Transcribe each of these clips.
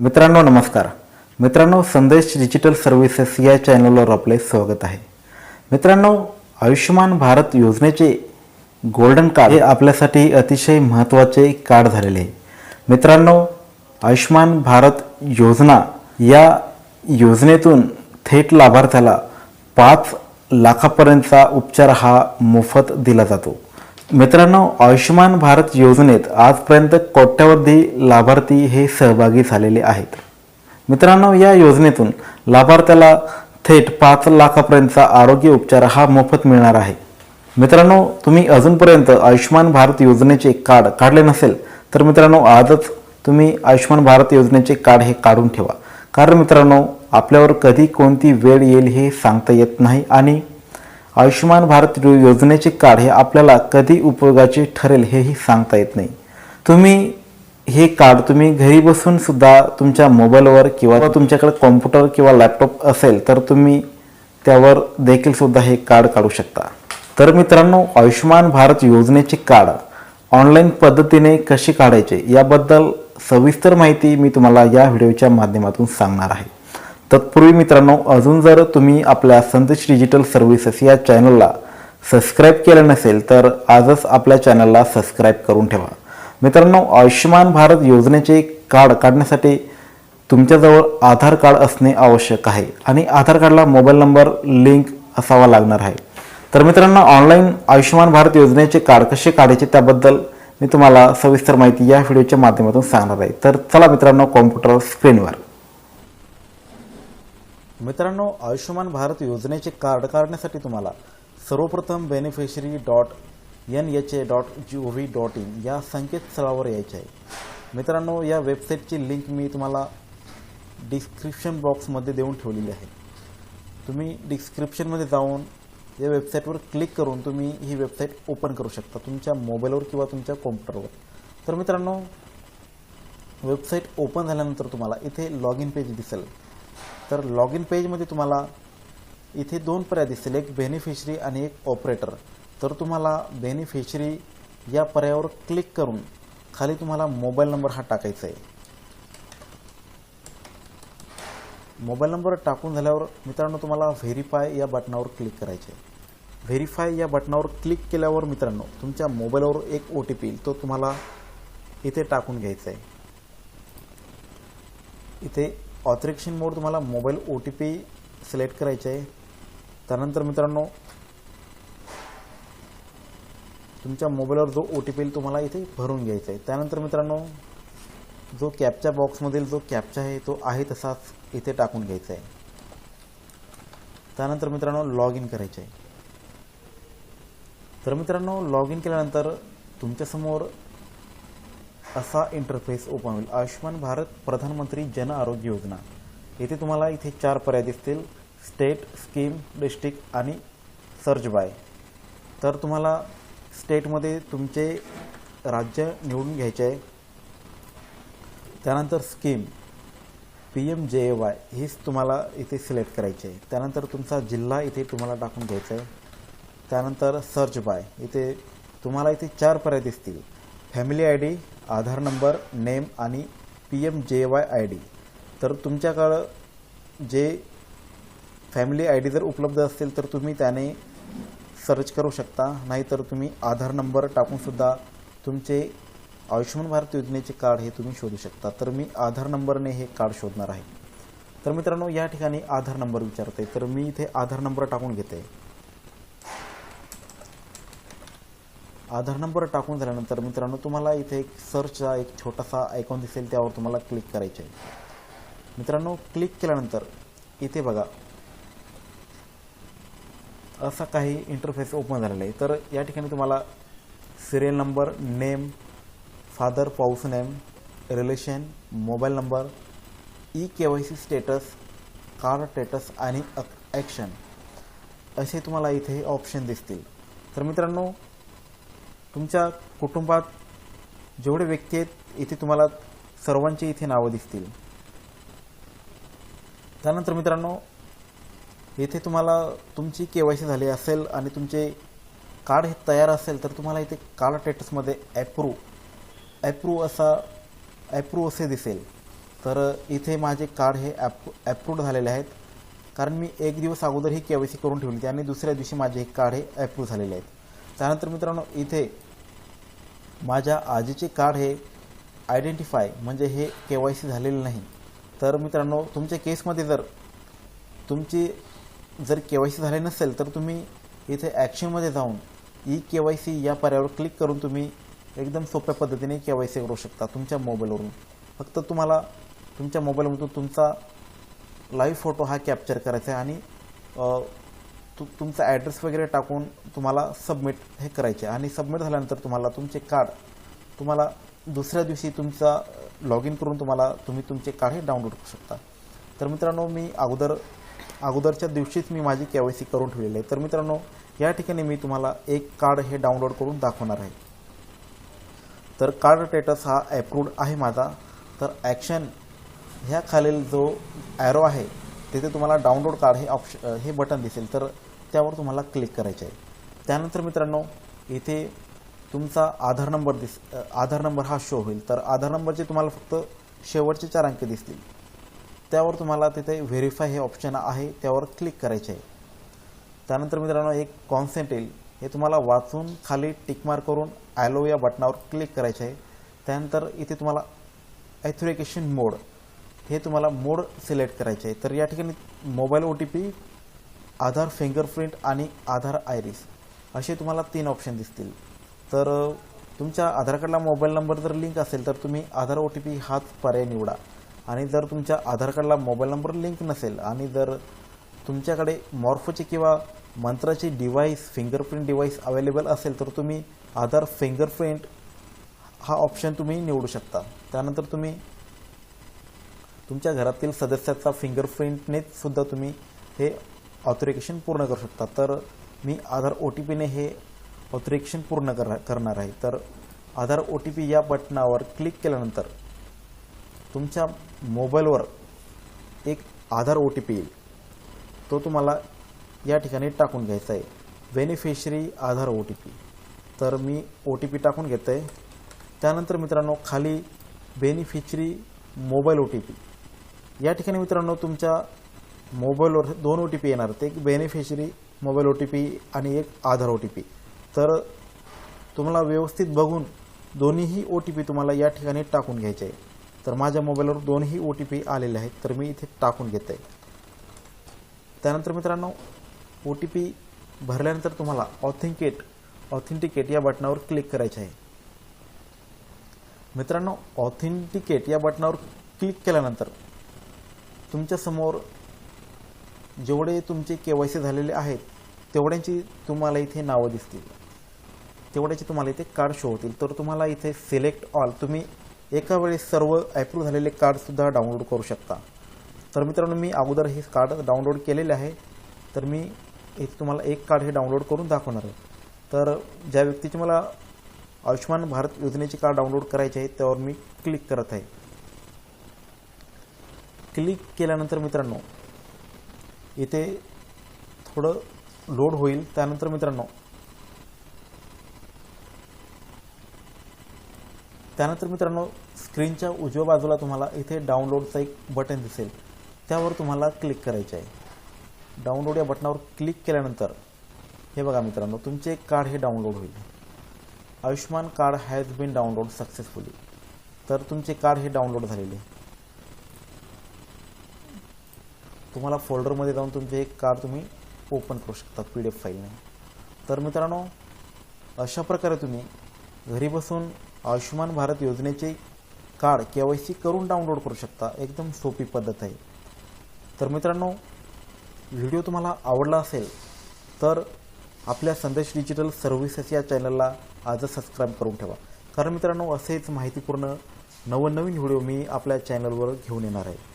मित्रांनो नमस्कार. मित्रांनो संदेश डिजिटल सर्व्हिसेस या चॅनलवर आपले स्वागत आहे. मित्रांनो आयुष्यमान भारत योजनेचे गोल्डन कार्ड हे आपल्यासाठी अतिशय महत्त्वाचे कार्ड झालेले आहे. मित्रांनो आयुष्यमान भारत योजना या योजनेतून थेट लाभार्थ्याला पाच लाखापर्यंतचा उपचार हा मोफत दिला जातो. मित्रांनो आयुष्यमान भारत योजनेत आजपर्यंत कोट्यावधी लाभार्थी हे सहभागी झालेले आहेत. मित्रांनो या योजनेतून लाभार्थ्याला थेट पाच लाखापर्यंतचा आरोग्य उपचार हा मोफत मिळणार आहे. मित्रांनो तुम्ही अजूनपर्यंत आयुष्यमान भारत योजनेचे कार्ड काढले नसेल तर मित्रांनो आजच तुम्ही आयुष्यमान भारत योजनेचे कार्ड हे काढून ठेवा. कारण मित्रांनो आपल्यावर कधी कोणती वेळ येईल हे सांगता येत नाही आणि आयुष्यमान भारत योजनेचे कार्ड हे आपल्याला कधी उपयोगाचे ठरेल हेही सांगता येत नाही. तुम्ही हे कार्ड तुम्ही घरी बसून सुद्धा तुमच्या मोबाईलवर किंवा तुमच्याकडे कॉम्प्युटर किंवा लॅपटॉप असेल तर तुम्ही त्यावर देखील सुद्धा हे कार्ड काढू शकता. तर मित्रांनो आयुष्यमान भारत योजनेचे कार्ड ऑनलाईन पद्धतीने कसे काढायचे याबद्दल सविस्तर माहिती मी तुम्हाला या व्हिडिओच्या माध्यमातून सांगणार आहे. तत्पूर्वी मित्रांनो अजून जर तुम्ही आपल्या संदेश डिजिटल सर्व्हिसेस या चॅनलला सबस्क्राईब केलं नसेल तर आजच आपल्या चॅनलला सबस्क्राईब करून ठेवा. मित्रांनो आयुष्यमान भारत योजनेचे कार्ड काढण्यासाठी तुमच्याजवळ आधार कार्ड असणे आवश्यक आहे आणि आधार कार्डला मोबाईल नंबर लिंक असावा लागणार आहे. तर मित्रांनो ऑनलाईन आयुष्यमान भारत योजनेचे कार्ड कसे काढायचे त्याबद्दल मी तुम्हाला सविस्तर माहिती या व्हिडिओच्या माध्यमातून सांगणार आहे. तर चला मित्रांनो कॉम्प्युटर स्क्रीनवर. मित्रांनो आयुष्यमान भारत योजनेचे कार्ड काढण्यासाठी तुम्हाला सर्वप्रथम beneficiary dot N H A dot G O V dot in या संकेतस्थळावर यायचे आहे. मित्रांनो या वेबसाईटची लिंक मी तुम्हाला डिस्क्रिप्शन बॉक्समध्ये देऊन ठेवलेली आहे. तुम्ही डिस्क्रिप्शनमध्ये जाऊन या वेबसाईटवर क्लिक करून तुम्ही ही वेबसाईट ओपन करू शकता तुमच्या मोबाईलवर किंवा तुमच्या कॉम्प्युटरवर तर मित्रांनो वेबसाईट ओपन झाल्यानंतर तुम्हाला इथे लॉग इन पेज दिसेल. तर लॉग इन पेजमध्ये तुम्हाला इथे दोन पर्याय दिसतील. एक बेनिफिशरी आणि एक ऑपरेटर तर तुम्हाला बेनिफिशरी या पर्यायावर क्लिक करून खाली तुम्हाला मोबाईल नंबर हा टाकायचा आहे मोबाईल नंबर टाकून झाल्यावर मित्रांनो तुम्हाला व्हेरीफाय या बटनावर क्लिक करायचे आहे व्हेरीफाय या बटनावर क्लिक केल्यावर मित्रांनो तुमच्या मोबाईलवर एक ओ टी पी येईल. तो तुम्हाला इथे टाकून घ्यायचा आहे इथे ऑथरेक्शन मोड तुम्हाला mobile O T P select करायचे आहे. त्यानंतर मित्रांनो तुमच्या मोबाईलवर जो ओ टी पी तुम्हाला इथे भरून घ्यायचा आहे. त्यानंतर मित्रांनो जो कॅपच्या बॉक्समधील जो कॅपचा आहे तो आहे तसाच इथे टाकून घ्यायचा आहे. त्यानंतर मित्रांनो लॉग इन करायचे आहे. तर मित्रांनो लॉग इन केल्यानंतर तुमच्यासमोर असा इंटरफेस ओपन होईल. आयुष्यमान भारत प्रधानमंत्री जन आरोग्य योजना. येथे तुम्हाला इथे चार पर्याय दिसतील. स्टेट स्कीम डिस्ट्रिक्ट आणि सर्च बाय तर तुम्हाला स्टेटमध्ये तुमचे राज्य निवडून घ्यायचे आहे. त्यानंतर स्कीम पी एम जे ए वाय हीच तुम्हाला इथे सिलेक्ट करायची आहे. त्यानंतर तुमचा जिल्हा इथे तुम्हाला टाकून घ्यायचा आहे. त्यानंतर सर्च बाय इथे तुम्हाला इथे चार पर्याय दिसतील. Family I D Aadhaar number name आणि P M J Y I D. तर तुमच्याकडं जे फॅमिली आय डी जर उपलब्ध असतील तर तुम्ही त्याने सर्च करू शकता. नाहीतर तुम्ही आधार नंबर टाकूनसुद्धा तुमचे आयुष्यमान भारत योजनेचे कार्ड हे तुम्ही शोधू शकता. तर मी आधार नंबरने हे कार्ड शोधणार आहे. तर मित्रांनो या ठिकाणी आधार नंबर विचारते तर मी इथे आधार नंबर टाकून घेते. आधार नंबर टाकून झाल्यानंतर मित्रांनो तुम्हाला इथे एक सर्चचा एक छोटासा आयकॉन दिसेल त्यावर तुम्हाला क्लिक करायचे आहे. मित्रांनो क्लिक केल्यानंतर इथे बघा असा काही इंटरफेस ओपन झालेला आहे. तर या ठिकाणी तुम्हाला सिरियल नंबर नेम फादर पाऊस name relation mobile number E K Y C status card status आणि ॲक्शन असे तुम्हाला इथे ऑप्शन दिसतील. तर मित्रांनो तुमच्या कुटुंबात जेवढे व्यक्ती आहेत इथे तुम्हाला सर्वांची इथे नावं दिसतील. त्यानंतर मित्रांनो इथे तुम्हाला तुमची के वाय सी झाली असेल आणि तुमचे कार्ड हे तयार असेल तर तुम्हाला इथे कार्ड स्टेटसमध्ये ॲप्रूव ॲप्रूव असा ॲप्रूव असे दिसेल. तर इथे माझे कार्ड हे ॲप ॲप्रूव्ड झालेले आहेत. कारण मी एक दिवस अगोदर ही के वाय सी करून ठेवली होती आणि दुसऱ्या दिवशी माझे हे कार्ड हे ॲप्रूव्ह झालेले आहेत. त्यानंतर मित्रांनो इथे माझ्या आजीचे कार्ड हे आयडेंटिफाय म्हणजे हे के वाय सी झालेलं नाही. तर मित्रांनो तुमच्या केसमध्ये जर तुमची जर के वाय सी झाले नसेल तर तुम्ही इथे ॲक्शनमध्ये जाऊन ई के वाय सी या पर्यायावर क्लिक करून तुम्ही एकदम सोप्या पद्धतीने के वाय सी करू शकता तुमच्या मोबाईलवरून. फक्त तुम्हाला तुमच्या मोबाईलमधून तुमचा लाईव्ह फोटो हा कॅप्चर करायचा आहे आणि तु तुमचा ॲड्रेस वगैरे टाकून तुम्हाला सबमिट हे करायचे. आणि सबमिट झाल्यानंतर तुम्हाला तुमचे कार्ड तुम्हाला दुसऱ्या दिवशी तुमचा लॉग इन करून तुम्हाला तुम्ही तुमचे कार्ड हे डाउनलोड करू शकता. तर मित्रांनो मी अगोदर अगोदरच्या दिवशीच मी माझी के वाय सी करून ठेवलेली आहे. तर मित्रांनो या ठिकाणी मी तुम्हाला एक कार्ड हे डाउनलोड करून दाखवणार आहे. तर कार्ड स्टेटस हा ॲप्रूव्ड आहे माझा. तर ॲक्शन ह्या खालील जो ॲरो आहे तिथे तुम्हाला डाउनलोड कार्ड हे ऑप्शन हे बटन दिसेल. तर त्यावर तुम्हाला क्लिक करायचे आहे. त्यानंतर मित्रांनो इथे तुमचा Aadhaar number this Aadhaar number हा शो होईल. तर आधार नंबरचे तुम्हाला फक्त शेवटचे चार अंक दिसतील. त्यावर तुम्हाला तिथे व्हेरीफाय हे ऑप्शन आहे त्यावर क्लिक करायचे आहे. त्यानंतर मित्रांनो एक कॉन्सेंट येईल. हे तुम्हाला वाचून खाली टिकमार करून ॲलो या बटनावर क्लिक करायचे आहे. त्यानंतर इथे तुम्हाला ॲथुरिकेशन मोड हे तुम्हाला मोड सिलेक्ट करायचे आहे. तर या ठिकाणी mobile O T P Aadhaar fingerprint आणि आधार आयरिस असे तुम्हाला तीन ऑप्शन दिसतील. तर तुमच्या आधार कार्डला मोबाईल नंबर जर लिंक असेल तर तुम्ही आधार ओ टी पी हाच पर्याय निवडा. आणि जर तुमच्या आधार कार्डला मोबाईल नंबर लिंक नसेल आणि जर तुमच्याकडे मॉर्फोचे किंवा मंत्राचे डिव्हाइस फिंगरप्रिंट डिव्हाइस अवेलेबल असेल तर तुम्ही आधार फिंगरप्रिंट हा ऑप्शन तुम्ही निवडू शकता. त्यानंतर तुम्ही तुमच्या घरातील सदस्याचा फिंगरप्रिंटनेच सुद्धा तुम्ही हे ऑथोरिकेशन पूर्ण करू शकता तर मी आधार ओ टी पीने हे ऑथोरिकेशन पूर्ण कर करणार आहे. तर आधार ओ टी पी या बटनावर क्लिक केल्यानंतर तुमच्या मोबाईलवर एक आधार ओ टी पी येईल. तो तुम्हाला या ठिकाणी टाकून घ्यायचा आहे. Beneficiary Aadhaar O T P तर मी ओ टी पी टाकून घेतो आहे त्यानंतर मित्रांनो खाली beneficiary mobile O T P या ठिकाणी मित्रांनो तुमच्या मोबाईलवर दोन ओ टी पी येणार. ते एक beneficiary mobile O T P आणि एक आधार ओ टी पी तर तुम्हाला व्यवस्थित बघून दोन्हीही ओ टी पी तुम्हाला या ठिकाणी टाकून घ्यायचे आहे. तर माझ्या मोबाईलवर दोन्ही ओ टी पी आलेले आहेत. तर मी इथे टाकून घेत. आहे त्यानंतर मित्रांनो ओ टी पी भरल्यानंतर तुम्हाला ऑथेंटिकेट ऑथेंटिकेट या बटनावर क्लिक करायचे आहे. मित्रांनो ऑथेंटिकेट या बटनावर क्लिक केल्यानंतर तुमच्यासमोर जेवढे तुमचे के वाय सी झालेले आहेत तेवढ्यांची तुम्हाला इथे नावं दिसतील. तेवढ्याचे तुम्हाला इथे कार्ड शो होतील. तर तुम्हाला इथे सिलेक्ट ऑल तुम्ही एका वेळेस सर्व ॲप्रूव्ह झालेले कार्डसुद्धा डाउनलोड करू शकता. तर मित्रांनो मी अगोदर हे कार्ड डाउनलोड केलेले आहे. तर मी इथे तुम्हाला एक कार्ड हे डाउनलोड करून दाखवणार आहे. तर ज्या व्यक्तीचे मला आयुष्यमान भारत योजनेचे कार्ड डाउनलोड करायचे आहे त्यावर मी क्लिक करत आहे. क्लिक केल्यानंतर मित्रांनो इथे थोडं लोड होईल. त्यानंतर मित्रांनो त्यानंतर मित्रांनो स्क्रीनच्या उजव्या बाजूला तुम्हाला इथे डाउनलोडचं एक बटन दिसेल. त्यावर तुम्हाला क्लिक करायचे आहे. डाउनलोड या बटनावर क्लिक केल्यानंतर हे बघा मित्रांनो तुमचे कार्ड हे डाउनलोड होईल. Ayushman card has been download successfully. तर तुमचे कार्ड हे डाउनलोड झालेले. तुम्हाला फोल्डरमध्ये जाऊन तुमचे एक कार्ड तुम्ही ओपन करू शकता पी डी एफ फाईलने तर मित्रांनो अशा प्रकारे तुम्ही घरी बसून आयुष्यमान भारत योजनेचे कार्ड के वाय सी करून डाउनलोड करू शकता. एकदम सोपी पद्धत आहे. तर मित्रांनो व्हिडिओ तुम्हाला आवडला असेल तर आपल्या संदेश डिजिटल सर्व्हिसेस या चॅनलला आजच सबस्क्राईब करून ठेवा. कारण मित्रांनो असेच माहितीपूर्ण नवनवीन व्हिडिओ मी आपल्या चॅनलवर घेऊन येणार आहे.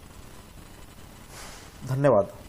धन्यवाद.